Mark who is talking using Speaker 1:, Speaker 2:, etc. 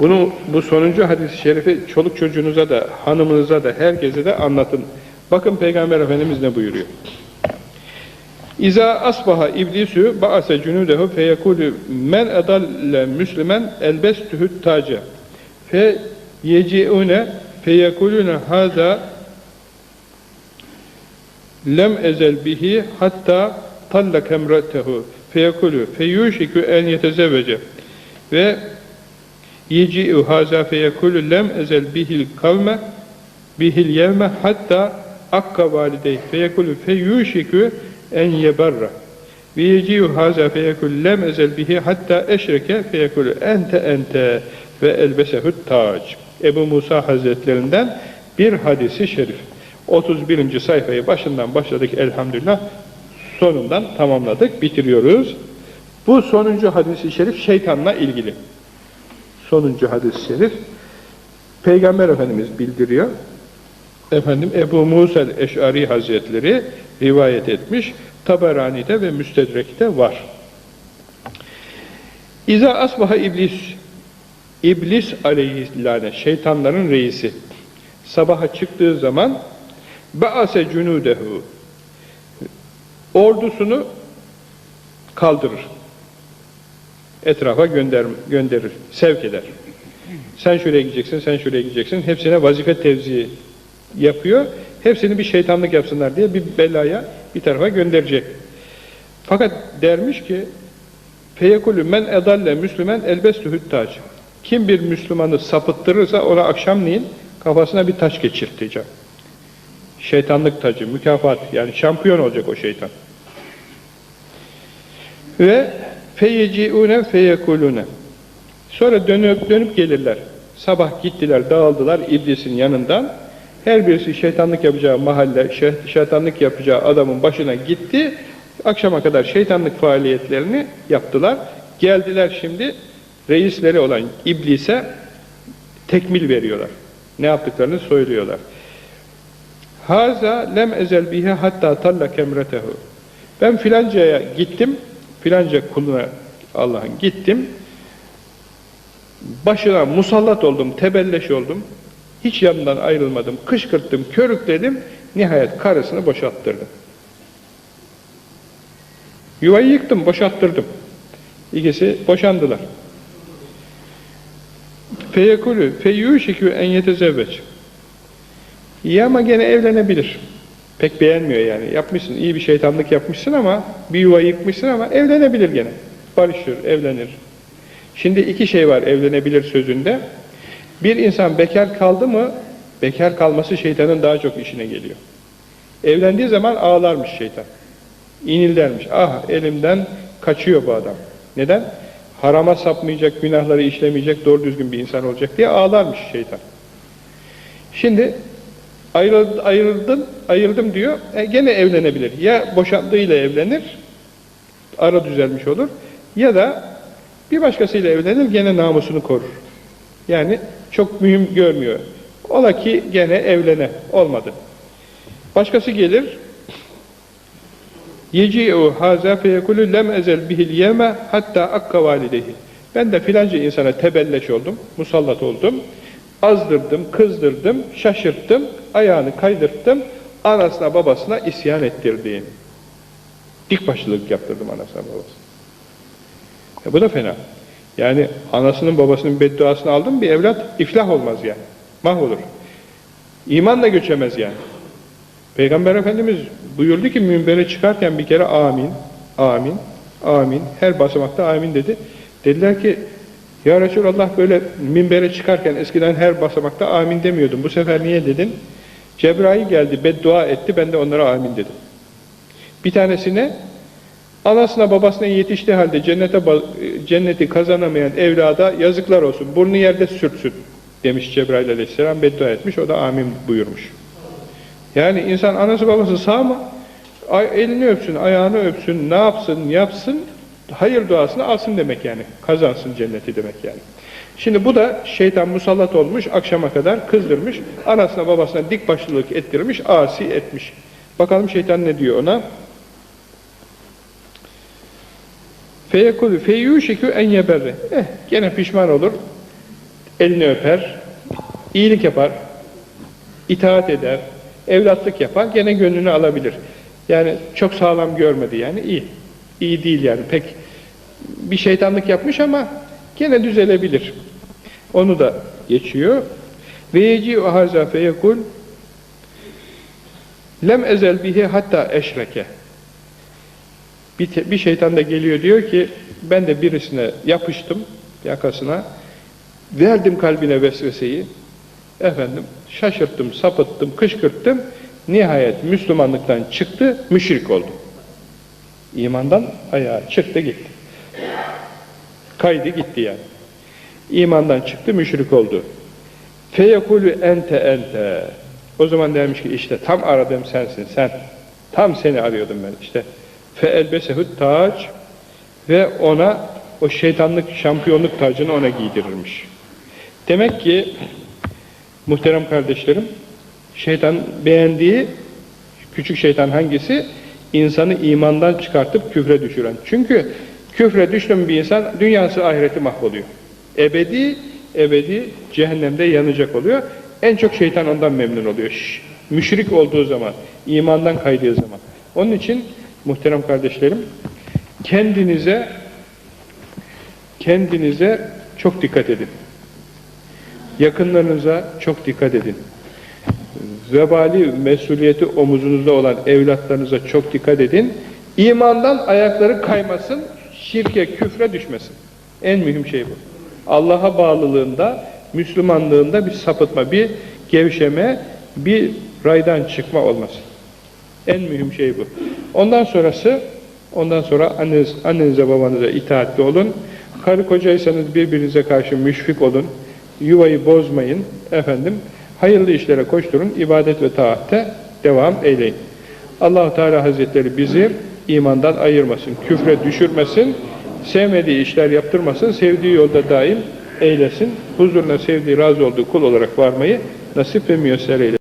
Speaker 1: Bunu bu sonuncu hadis-i şerifi çoluk çocuğunuza da, hanımınıza da, herkese de anlatın. Bakın Peygamber Efendimiz ne buyuruyor? İza asbaha iblisu ba'ase cunudehu feyekulu men edalle müslümen elbestuhu taca fe yeciune feyekulune haza lem ezel bihi hatta tallak emretehu feyekulu feyuşiku en yetezevvece ve yeci'u haza feyekulu lem ezel bihil kavme bihil yevme hatta akka valideyh feyekulu feyuşiku en yebarra. Ve yeci'u haza feyekulu lem ezel bihi hatta eşreke feyekulu ente ente ve elbesehu tac. Ebu Musa Hazretlerinden bir hadisi şerif. 31. sayfayı başından başladık elhamdülillah. Sonundan tamamladık bitiriyoruz. Bu sonuncu hadisi şerif şeytanla ilgili sonuncu hadis-i şerif Peygamber Efendimiz bildiriyor. Efendim Ebu Musa Eş'ari Hazretleri rivayet etmiş. Taberani'de ve Müstedrek'te var. İza asbaha iblis İblis aleyhillâne şeytanların reisi sabaha çıktığı zaman ba'ase cunudehu ordusunu kaldırır etrafa gönder, gönderir, sevk eder. Sen şuraya gideceksin, sen şuraya gideceksin. Hepsine vazife tevzi yapıyor. Hepsini bir şeytanlık yapsınlar diye bir belaya bir tarafa gönderecek. Fakat dermiş ki feyekulü men edalle müslümen elbestü hüttac. Kim bir Müslümanı sapıttırırsa ona akşamleyin kafasına bir taş geçirteceğim. Şeytanlık tacı, mükafat yani şampiyon olacak o şeytan. Ve feyeciune feyekulune. Sonra dönüp dönüp gelirler. Sabah gittiler, dağıldılar iblisin yanından. Her birisi şeytanlık yapacağı mahalle, şeytanlık yapacağı adamın başına gitti. Akşama kadar şeytanlık faaliyetlerini yaptılar. Geldiler şimdi reisleri olan iblise tekmil veriyorlar. Ne yaptıklarını söylüyorlar. Haza lem ezel bihe hatta talla kemretehu. Ben filancaya gittim, filanca kuluna Allah'ın gittim, başına musallat oldum, tebelleş oldum, hiç yanından ayrılmadım, kışkırttım, körükledim, nihayet karısını boşalttırdım. Yuvayı yıktım, boşalttırdım. İkisi boşandılar. Feyekulü feyyuşikü en yetezevveç. İyi ama gene evlenebilir. Pek beğenmiyor yani. Yapmışsın, iyi bir şeytanlık yapmışsın ama bir yuva yıkmışsın ama evlenebilir gene. Barışır, evlenir. Şimdi iki şey var evlenebilir sözünde. Bir insan bekar kaldı mı, bekar kalması şeytanın daha çok işine geliyor. Evlendiği zaman ağlarmış şeytan. İnildermiş. Ah elimden kaçıyor bu adam. Neden? Harama sapmayacak, günahları işlemeyecek, doğru düzgün bir insan olacak diye ağlarmış şeytan. Şimdi ayrıldım, ayrıldım, ayırdım diyor, e, gene evlenebilir. Ya boşandığıyla evlenir, ara düzelmiş olur, ya da bir başkasıyla evlenir, gene namusunu korur. Yani çok mühim görmüyor. Ola ki gene evlene, olmadı. Başkası gelir, yeci'u haza feyekulu lem ezel bihil yeme hatta akka. Ben de filanca insana tebelleş oldum, musallat oldum, azdırdım, kızdırdım, şaşırttım, ayağını kaydırttım, anasına babasına isyan ettirdim. Dik başlılık yaptırdım anasına babasına. E bu da fena. Yani anasının babasının bedduasını aldım bir evlat iflah olmaz yani. Mahvolur. İman da göçemez yani. Peygamber Efendimiz buyurdu ki minbere çıkarken bir kere amin, amin, amin. Her basamakta amin dedi. Dediler ki ya Resulallah böyle minbere çıkarken eskiden her basamakta amin demiyordum. Bu sefer niye dedin? Cebrail geldi, beddua etti, ben de onlara amin dedim. Bir tanesine anasına babasına yetiştiği halde cennete cenneti kazanamayan evlada yazıklar olsun, burnu yerde sürtsün demiş Cebrail aleyhisselam, beddua etmiş, o da amin buyurmuş. Yani insan anası babası sağ mı? Elini öpsün, ayağını öpsün, ne yapsın, yapsın, hayır duasını alsın demek yani. Kazansın cenneti demek yani. Şimdi bu da şeytan musallat olmuş, akşama kadar kızdırmış, anasına babasına dik başlılık ettirmiş, asi etmiş. Bakalım şeytan ne diyor ona? Feyekulu feyyuşikü en yeberre. Eh, gene pişman olur. elini öper, iyilik yapar, itaat eder, evlatlık yapar, gene gönlünü alabilir. Yani çok sağlam görmedi yani iyi. İyi değil yani pek bir şeytanlık yapmış ama gene düzelebilir. Onu da geçiyor. Ve yeci o haza feyekul lem ezel bihi hatta eşreke. Bir, bir şeytan da geliyor diyor ki ben de birisine yapıştım yakasına verdim kalbine vesveseyi efendim şaşırttım, sapıttım, kışkırttım nihayet Müslümanlıktan çıktı, müşrik oldu. İmandan ayağa çıktı gitti. Kaydı gitti yani. İmandan çıktı, müşrik oldu. Feyekulü ente ente. O zaman dermiş ki işte tam aradığım sensin sen. Tam seni arıyordum ben işte. Fe elbesehut taç ve ona o şeytanlık şampiyonluk tacını ona giydirirmiş. Demek ki muhterem kardeşlerim şeytan beğendiği küçük şeytan hangisi? İnsanı imandan çıkartıp küfre düşüren. Çünkü küfre düştü mü bir insan dünyası ahireti mahvoluyor. Ebedi, ebedi cehennemde yanacak oluyor. En çok şeytan ondan memnun oluyor. Şş, müşrik olduğu zaman, imandan kaydığı zaman. Onun için muhterem kardeşlerim kendinize kendinize çok dikkat edin. Yakınlarınıza çok dikkat edin. Vebali mesuliyeti omuzunuzda olan evlatlarınıza çok dikkat edin. İmandan ayakları kaymasın, şirke, küfre düşmesin. En mühim şey bu. Allah'a bağlılığında, Müslümanlığında bir sapıtma, bir gevşeme, bir raydan çıkma olmasın. En mühim şey bu. Ondan sonrası, ondan sonra anneniz, annenize babanıza itaatli olun. Karı kocaysanız birbirinize karşı müşfik olun. Yuvayı bozmayın. Efendim, hayırlı işlere koşturun. ibadet ve taatte devam eyleyin. allah Teala Hazretleri bizi imandan ayırmasın, küfre düşürmesin, sevmediği işler yaptırmasın, sevdiği yolda daim eylesin. Huzuruna sevdiği, razı olduğu kul olarak varmayı nasip ve müyesser eylesin.